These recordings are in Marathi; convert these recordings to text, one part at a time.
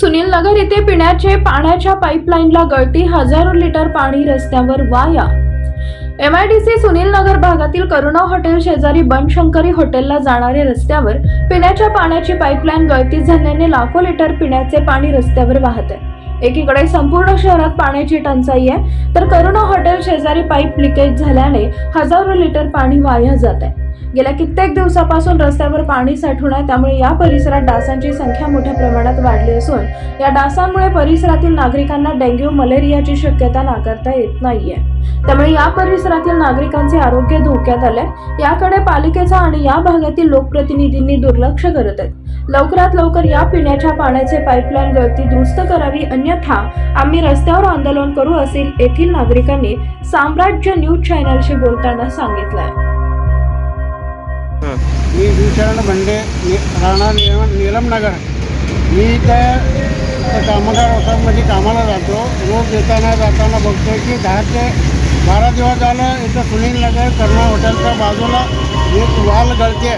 सुनील नगर येथे पिण्याचे पाण्याच्या पाईपलाईनला गळती हजारो लिटर पाणी रस्त्यावर वाया. एमआयडीसी सुनील नगर भागातील करुणा हॉटेल शेजारी बनशंकरी हॉटेलला जाणारे रस्त्यावर पिण्याच्या पाण्याची पाईपलाईन गळती झाल्याने लाखो लिटर पिण्याचे पाणी रस्त्यावर वाहत आहे. एकीकडे संपूर्ण शहरात पाण्याची टंचाई आहे तर करुणा हॉटेल शेजारी पाईप लिकेज झाल्याने हजारो लिटर पाणी वाया जात आहे. गेल्या कित्येक दिवसापासून रस्त्यावर पाणी साठून आहे. त्यामुळे या परिसरात डासांची संख्या मोठ्या प्रमाणात वाढली असून या डासांमुळे परिसरातील नागरिकांना डेंग्यू मलेरियाची शक्यता नाकारता येत नाहीये. त्यामुळे या परिसरातील नागरिकांचे आरोग्य धोक्यात आले याकडे पालिकेचा आणि या भागातील लोकप्रतिनिधींनी दुर्लक्ष करत आहेत. लवकरात लवकर या पिण्याच्या पाण्याचे पाईपलाईन गळती दुरुस्त करावी. अन्यथा आम्ही रस्त्यावर आंदोलन करू असेल येथील नागरिकांनी साम्राज्य न्यूज चॅनलशी बोलताना सांगितलंय. मी विचारण भंडे म्हणजे नि राणा निलम निलमनगर मी त्या कामगार वसाहतमध्ये कामाला जातो. रोज येताना जाताना बघतो की दहा ते बारा दिवस झालं इथं सुनील नगर करुणा हॉटेलच्या बाजूला एक वाल गळते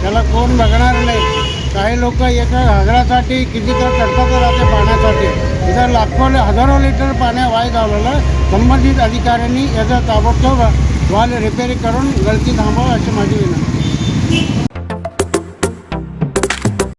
त्याला कोण बघणार नाही. काही लोक एका घागरासाठी किती तर करतात राहते पाण्यासाठी. इथं लाखो हजारो लिटर पाण्या वाय घालवलं संबंधित अधिकाऱ्यांनी याचा ताबडतोब वाल रिपेअरिंग करून गळती थांबवा अशी माझी विनंती Thank you.